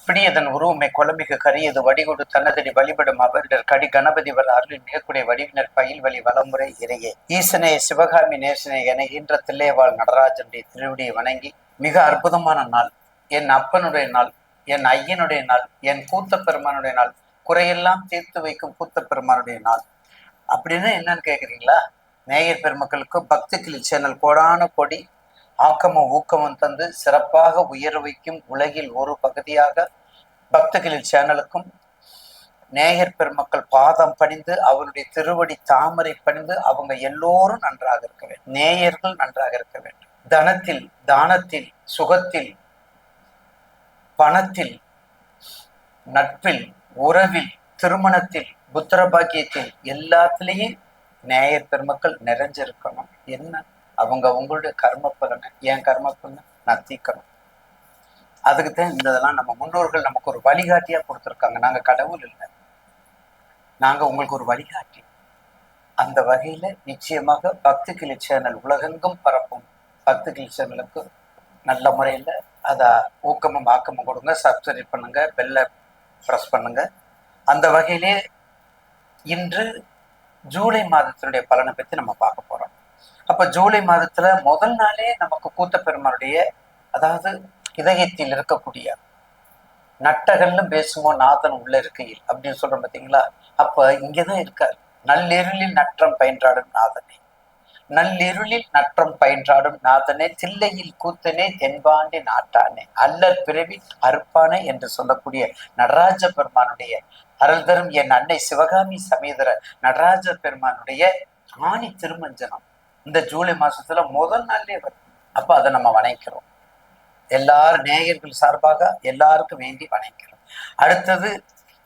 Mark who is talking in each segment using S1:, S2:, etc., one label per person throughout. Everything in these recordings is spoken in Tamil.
S1: இப்படி அதன் உருவமை குழம்பிக்கு கரியது வடிகொடு தன்னதடி வழிபடும் அவரிடர் கடி கணபதி வர் அருளின் மிகக்கூடிய வடிவினர் பயில் வழி வளமுறை இறையே. ஈசனே சிவகாமி நேசனே என இன்ற தில்லையவாள் நடராஜனுடைய திருவடியை வணங்கி மிக அற்புதமான நாள். என் அப்பனுடைய நாள் என் ஐயனுடைய நாள் என் கூத்த பெருமானுடைய நாள் குறையெல்லாம் தீர்த்து வைக்கும் கூத்த பெருமானுடைய நாள். அப்படின்னு என்னன்னு கேட்குறீங்களா நேயர் பெருமக்களுக்கு பக்தி கிளி சேனல் கோடான கொடி ஆக்கமும் ஊக்கமும் தந்து சிறப்பாக உயர் வைக்கும் உலகில் ஒரு பகுதியாக பக்தகளின் சேனலுக்கும் நேயர் பெருமக்கள் பாதம் பணிந்து அவருடைய திருவடி தாமரை பணிந்து அவங்க எல்லோரும் நன்றாக இருக்க வேண்டும். நேயர்கள் நன்றாக இருக்க வேண்டும். தனத்தில் தானத்தில் சுகத்தில் பணத்தில் நட்பில் உறவில் திருமணத்தில் புத்திர பாக்கியத்தில் எல்லாத்துலேயும் நேயர் பெருமக்கள் நிறைஞ்சிருக்கணும். என்ன? அவங்க உங்களுடைய கர்ம பலனை என் கர்ம பலனை நான் தீக்கணும் அதுக்கு தான் இந்த இதெல்லாம் நம்ம முன்னோர்கள் நமக்கு ஒரு வழிகாட்டியா கொடுத்துருக்காங்க. நாங்க கடவுள் இல்லை. நாங்க உங்களுக்கு ஒரு வழிகாட்டி. அந்த வகையில நிச்சயமாக பக்தி கிளி சேனல் உலகெங்கும் பரப்பும். பக்தி கிளி சேனலுக்கு நல்ல முறையில் அதை ஊக்கமும் ஆக்கமும் கொடுங்க. சப்ஸ்கிரைப் பண்ணுங்க. பெல்லை ப்ரெஸ் பண்ணுங்க. அந்த வகையிலே இன்று ஜூலை மாதத்தினுடைய பலனை பற்றி நம்ம பார்க்கணும் அப்ப ஜூலை மாதத்துல முதல் நாளே நமக்கு கூத்த பெருமானுடைய அதாவது இதயத்தில் இருக்கக்கூடிய நட்டகல்லும் பேசுமோ நாதன் உள்ள இருக்கையில் அப்படின்னு சொல்றோம் பார்த்தீங்களா அப்ப இங்கதான் இருக்கார். நள்ளிருளில் நற்றம் பயின்றாடும் நாதனே. நள்ளிருளில் நற்றம் பயின்றாடும் நாதனே தில்லையில் கூத்தனே தென்பாண்டி நாட்டானே. அல்லர் பிறவி அறுப்பானே என்று சொல்லக்கூடிய நடராஜ பெருமானுடைய அருள் தரும் என் அன்னை சிவகாமி சமேதர நடராஜ பெருமானுடைய ஆணி திருமஞ்சனம். இந்த ஜூலை மாசத்துல முதல் நாள்லேயே வரும். அப்ப அதை நம்ம வணங்கிறோம் எல்லாரும் நேயர்கள் சார்பாக எல்லாருக்கும் வேண்டி வணங்கிறோம் அடுத்தது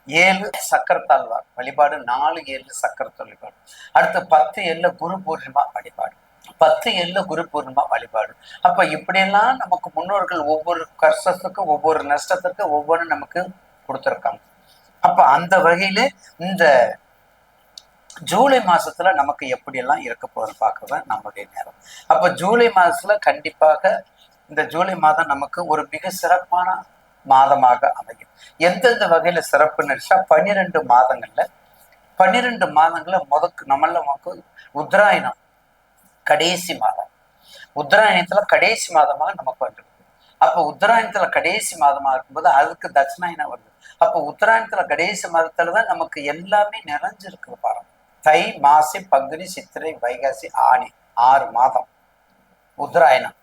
S1: ஏழு சக்கரத்தாழ்வார் வழிபாடு நாலு ஏழு சக்கரத்து வழிபாடு அடுத்து பத்து ஏழுல குரு பூர்ணிமா வழிபாடு. பத்து ஏழுல குரு பூர்ணிமா வழிபாடு. அப்ப இப்படியெல்லாம் நமக்கு முன்னோர்கள் ஒவ்வொரு கஷ்டத்துக்கும் ஒவ்வொரு நஷ்டத்திற்கும் ஒவ்வொன்று நமக்கு கொடுத்துருக்காங்க. அப்ப அந்த வகையில இந்த ஜூலை மாசத்துல நமக்கு எப்படியெல்லாம் இருக்க போகுதுன்னு பார்க்கவே நம்மளுடைய நேரம். அப்ப ஜூலை மாசத்துல கண்டிப்பாக இந்த ஜூலை மாதம் நமக்கு ஒரு மிக சிறப்பான மாதமாக அமையும். எந்தெந்த வகையில சிறப்பு நினைச்சா பன்னிரெண்டு மாதங்கள்ல பன்னிரெண்டு மாதங்கள்ல முதக்கு நம்மள நமக்கு உத்தராயணம் கடைசி மாதம். உத்தராயணத்துல கடைசி மாதமாக நமக்கு வந்துருக்கு அப்ப உத்தராயணத்துல கடைசி மாதமா இருக்கும்போது அதுக்கு தட்சிணாயனம் வருது. அப்ப உத்தராயணத்துல கடைசி மாதத்துலதான் நமக்கு எல்லாமே நிறைஞ்சிருக்கிற பாருங்க. தை மாசி பங்குனி சித்திரை வைகாசி ஆணி ஆறு மாதம். உத்தராயணம்.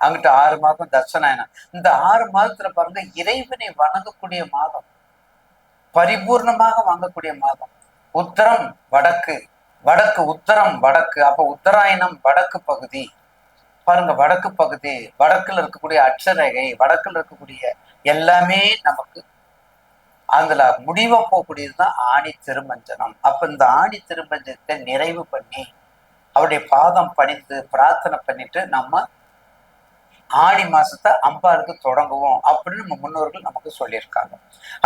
S1: அங்கிட்ட ஆறு மாதம் தட்சணாயனம் இந்த ஆறு மாதத்துல பாருங்க இறைவனை வணங்கக்கூடிய மாதம். பரிபூர்ணமாக வாங்கக்கூடிய மாதம். உத்தரம் வடக்கு. வடக்கு உத்தரம் வடக்கு. அப்ப உத்தராயணம் வடக்கு பகுதி. பாருங்க வடக்கு பகுதி. வடக்குல இருக்கக்கூடிய அட்சரேகை வடக்குல இருக்கக்கூடிய எல்லாமே நமக்கு அதுல முடிவா போகக்கூடியதுதான் ஆணி திருமஞ்சனம். அப்ப இந்த ஆணி திருமஞ்சனத்தை நிறைவு பண்ணி அவருடைய பாதம் பணிந்து பிரார்த்தனை பண்ணிட்டு நம்ம ஆடி மாசத்தை அம்பாளுக்கு தொடங்குவோம் அப்படின்னு நம்ம முன்னோர்கள் நமக்கு சொல்லியிருக்காங்க.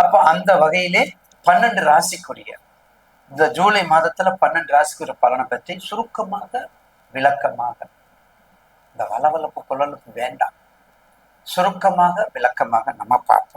S1: அப்ப அந்த வகையிலே பன்னெண்டு ராசிக்குரிய இந்த ஜூலை மாதத்துல பன்னெண்டு ராசிக்குரிய பலனை பற்றி சுருக்கமாக விளக்கமாக இந்த வளவளப்பு குழலுக்கு வேண்டாம். சுருக்கமாக விளக்கமாக நம்ம பார்ப்போம்.